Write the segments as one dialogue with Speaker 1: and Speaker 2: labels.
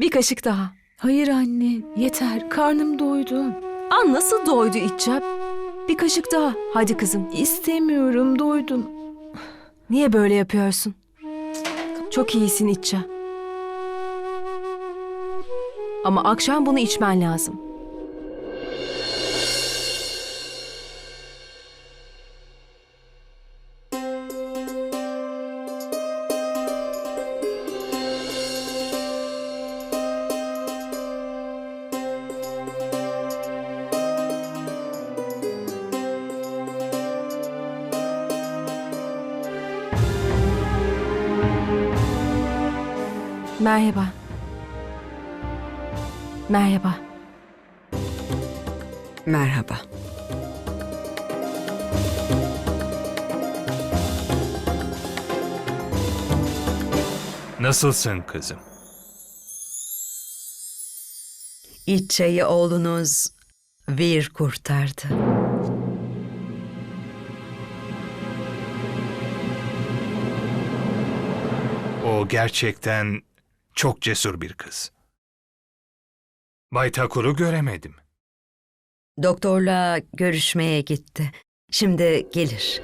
Speaker 1: Bir kaşık daha.
Speaker 2: Hayır anne, yeter. Karnım doydu.
Speaker 1: Aa nasıl doydu İtça? Bir kaşık daha. Hadi kızım.
Speaker 2: İstemiyorum, doydum.
Speaker 1: Niye böyle yapıyorsun? Çok iyisin İtça. Ama akşam bunu içmen lazım. Merhaba. Merhaba.
Speaker 3: Merhaba.
Speaker 4: Nasılsın kızım?
Speaker 3: İçayı oğlunuz Vir kurtardı.
Speaker 4: O gerçekten çok cesur bir kız. Bay Takur'u göremedim.
Speaker 3: Doktorla görüşmeye gitti. Şimdi gelir.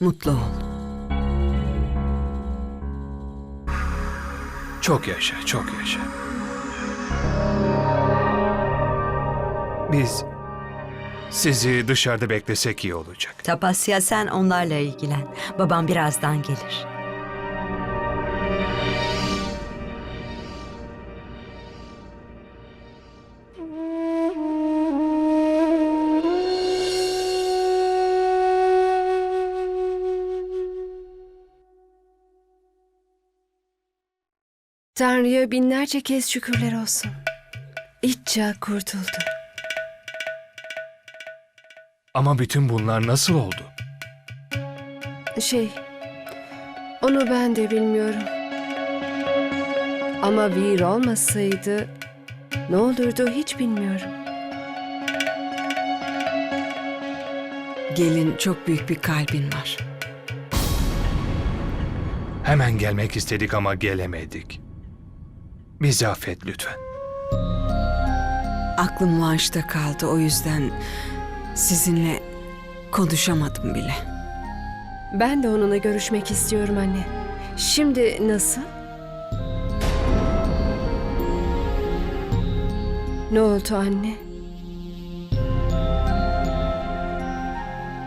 Speaker 3: Mutlu ol.
Speaker 4: Çok yaşa, çok yaşa. Biz sizi dışarıda beklesek iyi olacak.
Speaker 3: Tapasya sen onlarla ilgilen. Babam birazdan gelir.
Speaker 1: Tanrı'ya binlerce kez şükürler olsun. İtça kurtuldu.
Speaker 4: Ama bütün bunlar nasıl oldu?
Speaker 5: Şey, onu ben de bilmiyorum. Ama Vir olmasaydı ne olurdu hiç bilmiyorum.
Speaker 6: Gelin çok büyük bir kalbin var.
Speaker 4: Hemen gelmek istedik ama gelemedik. Bizi affet lütfen.
Speaker 6: Aklım Vanş'ta kaldı o yüzden sizinle konuşamadım bile.
Speaker 5: Ben de onunla görüşmek istiyorum anne. Şimdi nasıl? Ne oldu anne?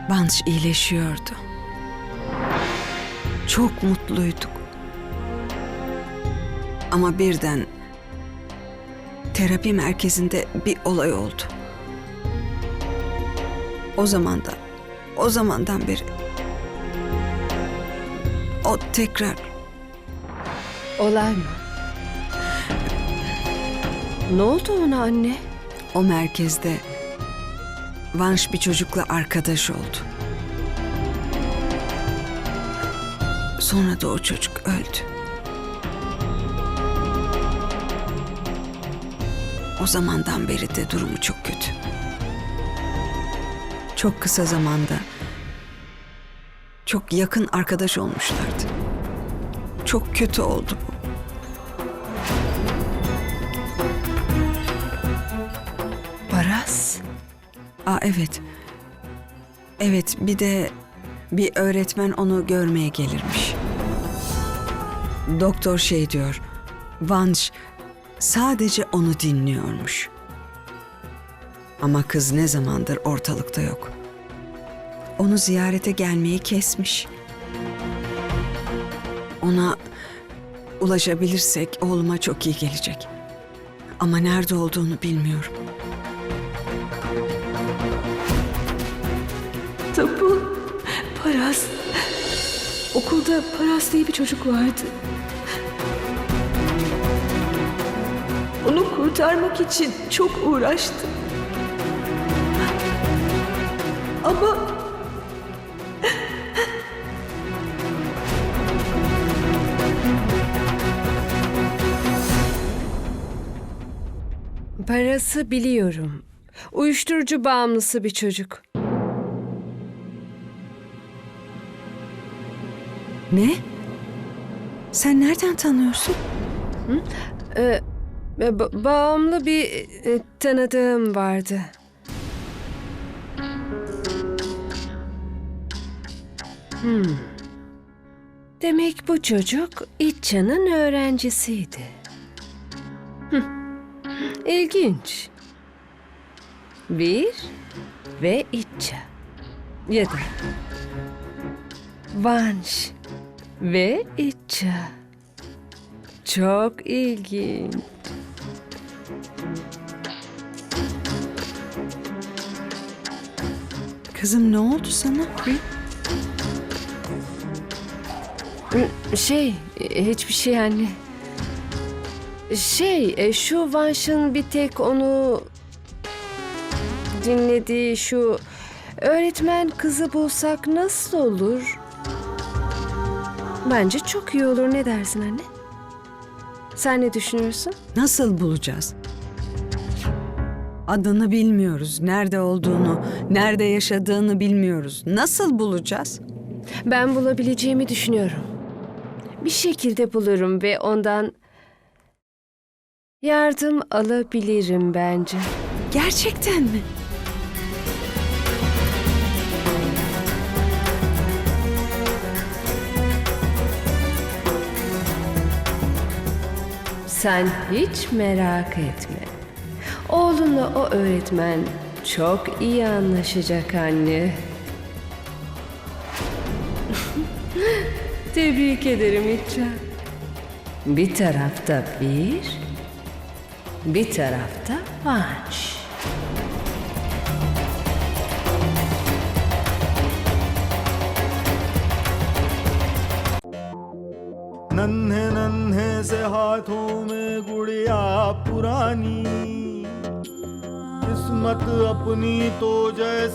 Speaker 6: Vanş iyileşiyordu. Çok mutluyduk. Ama birden terapi merkezinde bir olay oldu. O zaman da, o zamandan beri o tekrar
Speaker 5: Olay mı? Ne oldu ona anne?
Speaker 6: O merkezde Vanş bir çocukla arkadaş oldu. Sonra da o çocuk öldü. O zamandan beri de durumu çok kötü. Çok kısa zamanda çok yakın arkadaş olmuşlardı. Çok kötü oldu bu.
Speaker 5: Baras.
Speaker 6: Aa evet. Evet bir de bir öğretmen onu görmeye gelirmiş. Doktor şey diyor. Vanş sadece onu dinliyormuş. Ama kız ne zamandır ortalıkta yok. Onu ziyarete gelmeyi kesmiş. Ona ulaşabilirsek oğluma çok iyi gelecek. Ama nerede olduğunu bilmiyorum.
Speaker 2: Tapu, Paras. Okulda Paras diye bir çocuk vardı. kurtarmak için çok uğraştım. Ama
Speaker 5: Parası biliyorum. Uyuşturucu bağımlısı bir çocuk.
Speaker 6: Ne? Sen nereden tanıyorsun? Hı?
Speaker 5: Ee, ba- bağımlı bir e, tanıdığım vardı. Hmm. Demek bu çocuk İtça'nın öğrencisiydi. İlginç. Bir ve İtça. Ya Vanş ve İtça. Çok ilginç.
Speaker 6: Kızım ne oldu sana?
Speaker 5: Şey, e, hiçbir şey anne. Şey, e, şu Vanş'ın bir tek onu dinlediği şu öğretmen kızı bulsak nasıl olur? Bence çok iyi olur. Ne dersin anne? Sen ne düşünüyorsun?
Speaker 6: Nasıl bulacağız? Adını bilmiyoruz, nerede olduğunu, nerede yaşadığını bilmiyoruz. Nasıl bulacağız?
Speaker 5: Ben bulabileceğimi düşünüyorum. Bir şekilde bulurum ve ondan yardım alabilirim bence.
Speaker 6: Gerçekten mi?
Speaker 5: Sen hiç merak etme. Oğlunla o öğretmen çok iyi anlaşacak anne. Tebrik ederim İtça. Bir tarafta bir, bir tarafta Vanç.
Speaker 7: नन्हे नन्हे से हाथों में गुड़िया पुरानी किस्मत अपनी तो जैसे